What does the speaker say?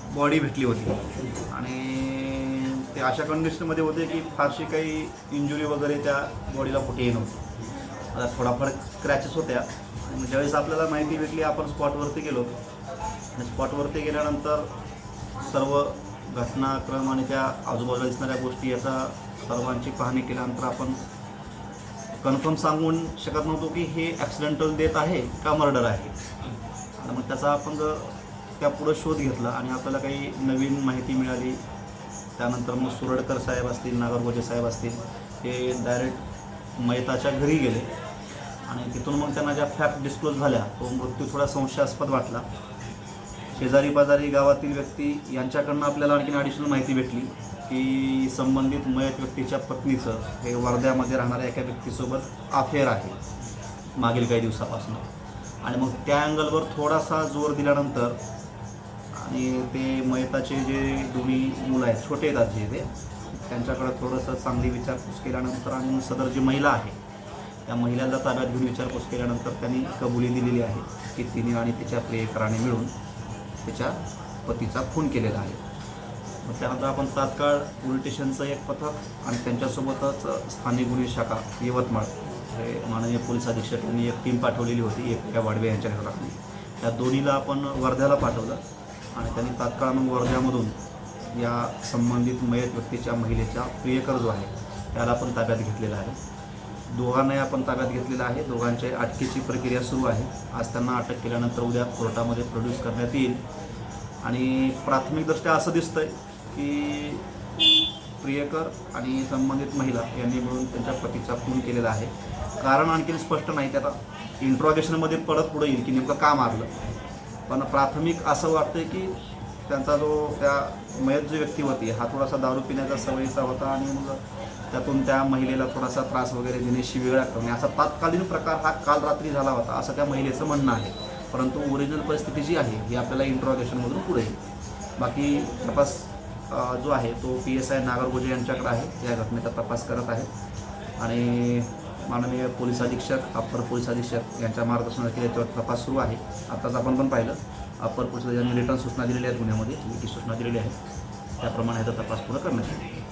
Body भेटली होती. आणि ते अशा कंडिशनमध्ये होते की फारशी काही इंजुरी वगैरे त्या बॉडीला कुठेही नव्हती. आता थोडाफार क्रॅचेस होत्या. आणि ज्यावेळेस आपल्याला माहिती भेटली आपण स्पॉटवरती गेलो. आणि स्पॉटवरती गेल्यानंतर सर्व घटनाक्रम आणि त्या आजूबाजूला दिसणाऱ्या गोष्टी याचा सर्वांची पाहणी केल्यानंतर आपण कन्फर्म सांगून शकत नव्हतो की हे ॲक्सिडेंटल डेथ आहे का मर्डर आहे. मग त्याचा आपण जर त्या पुढं शोध घेतला आणि आपल्याला काही नवीन माहिती मिळाली. त्यानंतर मग सुरडकर साहेब असतील नागरगोजे साहेब असतील हे डायरेक्ट मयताच्या घरी गेले. आणि तिथून मग त्यांना ज्या फॅक्ट डिस्क्लोज झाल्या तो मृत्यू थोडा संशयास्पद वाटला. शेजारी पाजारी गावातील व्यक्ती यांच्याकडनं आपल्याला आणखीन ॲडिशनल माहिती भेटली की संबंधित मयत व्यक्तीच्या पत्नीचं हे वर्ध्यामध्ये राहणाऱ्या एका व्यक्तीसोबत अफेअर आहे मागील काही दिवसापासून. आणि मग त्या अँगलवर थोडासा जोर दिल्यानंतर आणि ते मयताचे जे दोन्ही मुलं आहेत छोटे आहेत आजी ते त्यांच्याकडे थोडंसं चांगली विचारपूस केल्यानंतर आणि सदर जी महिला आहे त्या महिलेला ताब्यात घेऊन विचारपूस केल्यानंतर त्यांनी कबुली दिलेली आहे की तिने आणि तिच्या प्रियकराने मिळून तिच्या पतीचा खून केलेला आहे. मग त्यानंतर आपण तात्काळ पोलीस स्टेशनचं एक पथक आणि त्यांच्यासोबतच स्थानिक गुन्हे शाखा यवतमाळ हे माननीय पोलीस अधीक्षकांनी एक टीम पाठवलेली होती एक या वाडवे यांच्या घरातली त्या दोन्हीला आपण वर्ध्याला पाठवलं. आणि त्यांनी तात्काळ मग वर्ध्यामधून या संबंधित मयत व्यक्तीच्या महिलेचा प्रियकर जो आहे त्याला पण ताब्यात घेतलेला आहे. दोघांनाही आपण ताब्यात घेतलेला आहे. दोघांच्या अटकेची प्रक्रिया सुरू आहे. आज त्यांना अटक केल्यानंतर उद्या कोर्टामध्ये प्रोड्यूस करण्यात येईल. आणि प्राथमिकदृष्ट्या असं दिसतं आहे की प्रियकर आणि संबंधित महिला यांनी मिळून त्यांच्या पतीचा खून केलेला आहे. कारण आणखीन स्पष्ट नाही त्याला आता इंट्रॉगेशनमध्ये परत पुढे येईल की नेमकं का मारलं. पण प्राथमिक असं वाटतं की त्यांचा जो त्या मयत जो व्यक्ती होती हा थोडासा दारू पिण्याचा सवयीचा होता आणि मग त्यातून त्या महिलेला थोडासा त्रास वगैरे देणे शिवेळा करणे असा तात्कालीन प्रकार हा काल रात्री झाला होता असं त्या महिलेचं म्हणणं आहे. परंतु ओरिजिनल परिस्थिती जी आहे ही आपल्याला इंट्रॉगेशनमधून पुढे येईल. बाकी तपास जो आहे तो पी एस आय नागरगोजे यांच्याकडे आहे. या घटनेचा तपास करत आहे. आणि माननीय पोलीस अधीक्षक अप्पर पोलीस अधीक्षक यांच्या मार्गदर्शनाखाली याच्यावर तपास सुरू आहे. आत्ताच आपण पण पाहिलं अप्पर पोलीस यांनी रिटर्न सूचना दिलेल्या आहेत गुन्ह्यामध्ये लेखी सूचना दिलेल्या आहेत. त्याप्रमाणे ह्याचा तपास पूर्ण करण्यात येईल.